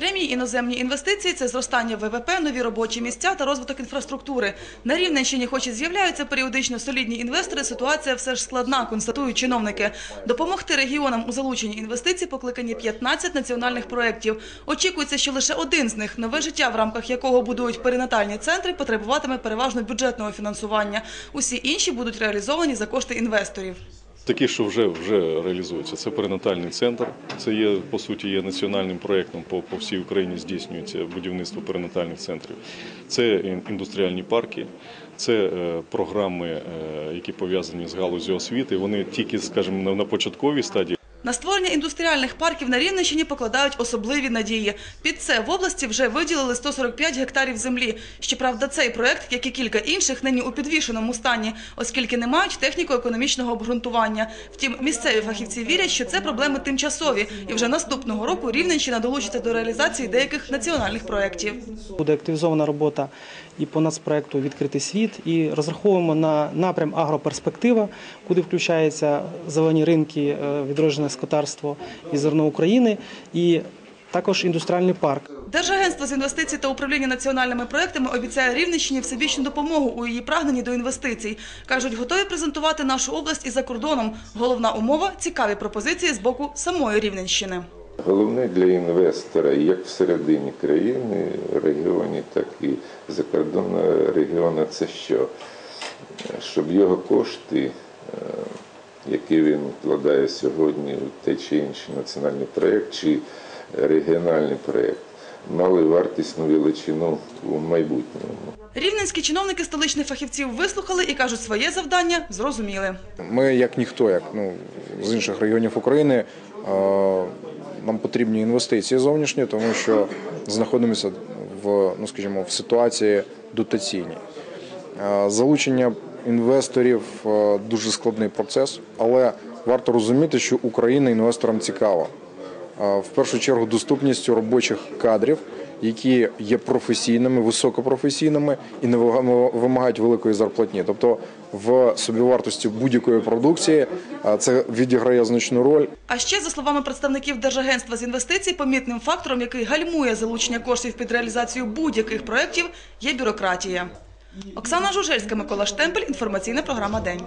Прямі іноземні інвестиції це зростання ВВП, нові робочі місця та розвиток інфраструктури. На Рівненщині, хоч і з'являються періодично солідні інвестори, ситуація все ж складна, констатують чиновники. Допомогти регіонам у залученні інвестицій покликані 15 національних проєктів. Очікується, що лише один з них, нове життя, в рамках якого будують перинатальні центри, потребуватиме переважно бюджетного фінансування. Усі інші будуть реалізовані за кошти інвесторів. Такі, що вже вже реалізуються. Це перинатальний центр. Це є по суті є національним проєктом по, по всій Україні здійснюється будівництво перинатальних центрів. Це індустріальні парки, це е, програми, е, які пов'язані з галузю освіти. Вони тільки, скажімо, на початковій стадії. На створення індустріальних парків на Рівненщині покладають особливі надії. Під це в області вже виділили 145 гектарів землі. Щоправда, цей проект, як і кілька інших, нині у підвішеному стані, оскільки не мають техніко-економічного обґрунтування. Втім, місцеві фахівці вірять, що це проблеми тимчасові, і вже наступного року Рівненщина долучиться до реалізації деяких національних проєктів. Буде активізована робота і по нацпроекту Відкритий світ, і розраховуємо на напрям агроперспектива, куди включаються зелені ринки, е, відроджене скотарство і зерно України, і також індустріальний парк. Держагентство з інвестицій та управління національними проектами обіцяє Рівненщині всебічну допомогу у її прагненні до інвестицій. Кажуть, готові презентувати нашу область і за кордоном. Головна умова цікаві пропозиції з боку самої Рівненщини. Головне для інвестора як всередині країни, регіоні, так і закордонного регіону це що? Щоб його кошти, е, які він вкладає сьогодні у той чи інший національний проєкт чи регіональний проєкт, мали вартісну величину у майбутньому. Рівненські чиновники столичних фахівців вислухали і кажуть, своє завдання зрозуміли. Ми, як ніхто, як ну з інших регіонів України, е, нам потрібні інвестиції зовнішні, тому що знаходимося в ну скажімо в ситуації дотаційній. Е, Залучення інвесторів е, дуже складний процес, але варто розуміти, що Україна інвесторам цікава. Е, В першу чергу доступністю робочих кадрів, які є професійними, високопрофесійними і не вимагають великої зарплатні. Тобто в собівартості будь-якої продукції е, це відіграє значну роль. А ще, за словами представників Держагентства з інвестицій, помітним фактором, який гальмує залучення коштів під реалізацію будь-яких проєктів, є бюрократія. Оксана Жужельська, Микола Штемпель, інформаційна програма День.